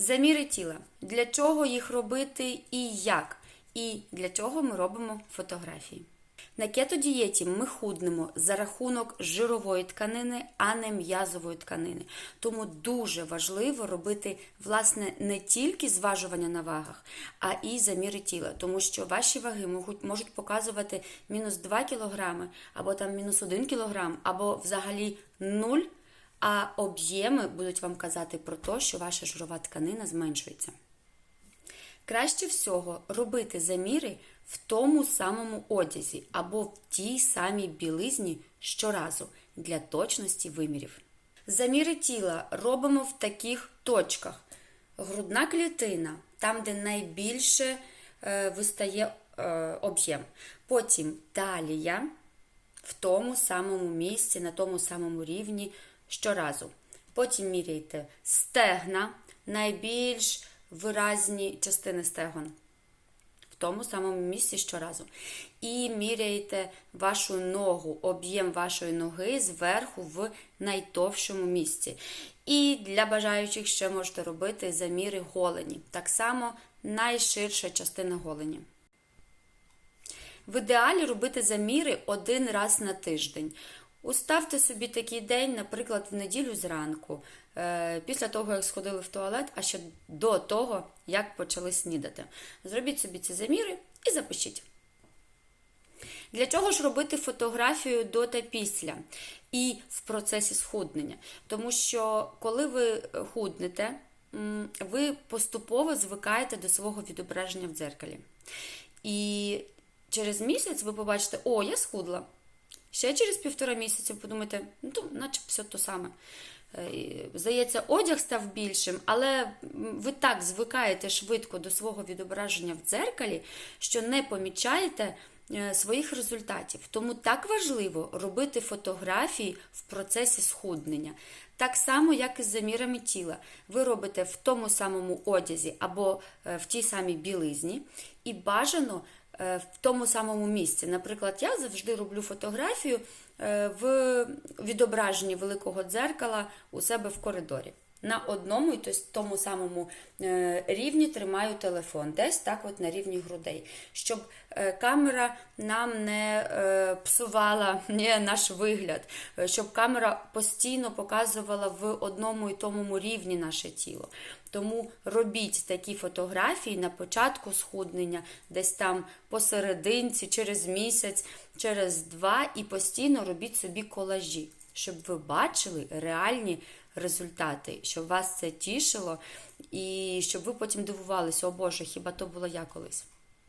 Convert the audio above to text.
Заміри тіла. Для чого їх робити і як? І для чого ми робимо фотографії? На кетодієті ми худнемо за рахунок жирової тканини, а не м'язової тканини. Тому дуже важливо робити власне не тільки зважування на вагах, а і заміри тіла, тому що ваші ваги можуть, показувати мінус 2 кг, або там мінус 1 кг, або взагалі 0 а об'єми будуть вам казати про те, що ваша жирова тканина зменшується. Краще всього робити заміри в тому самому одязі або в тій самій білизні щоразу для точності вимірів. Заміри тіла робимо в таких точках: грудна клітина, там, де найбільше е, вистає е, об'єм. Потім талія в тому самому місці, на тому самому рівні щоразу. Потім міряйте стегна, найбільш виразні частини стегон. В тому самому місці щоразу. І міряєте вашу ногу, об'єм вашої ноги зверху в найтовшому місці. І для бажаючих ще можете робити заміри голені. Так само найширша частина голені. В ідеалі робити заміри один раз на тиждень. Уставте собі такий день, наприклад, в неділю зранку, е, після того, як сходили в туалет, а ще до того, як почали снідати. Зробіть собі ці заміри і запишіть. Для чого ж робити фотографію до та після і в процесі схуднення? Тому що коли ви худнете, ви поступово звикаєте до свого відображення в дзеркалі. І через місяць ви побачите, о, я схудла. Ще через півтора місяця подумайте, ну наче все то саме. Е, Здається, одяг став більшим, але ви так звикаєте швидко до свого відображення в дзеркалі, що не помічаєте своїх результатів. Тому так важливо робити фотографії в процесі схуднення. Так само, як і з замірами тіла. Ви робите в тому самому одязі або е, в тій самій білизні, і бажано е, в тому самому місці. Наприклад, я завжди роблю фотографію е, в відображенні великого дзеркала у себе в коридорі. На одному і тому самому е, рівні тримаю телефон, десь так от на рівні грудей, щоб е, камера нам не е, псувала наш вигляд, щоб камера постійно показувала в одному і тому рівні наше тіло. Тому робіть такі фотографії на початку схуднення, десь там посерединці, через місяць, через два, і постійно робіть собі колажі, щоб ви бачили реальні результати, щоб вас це тішило, і щоб ви потім дивувалися, о Боже, хіба то було я колись.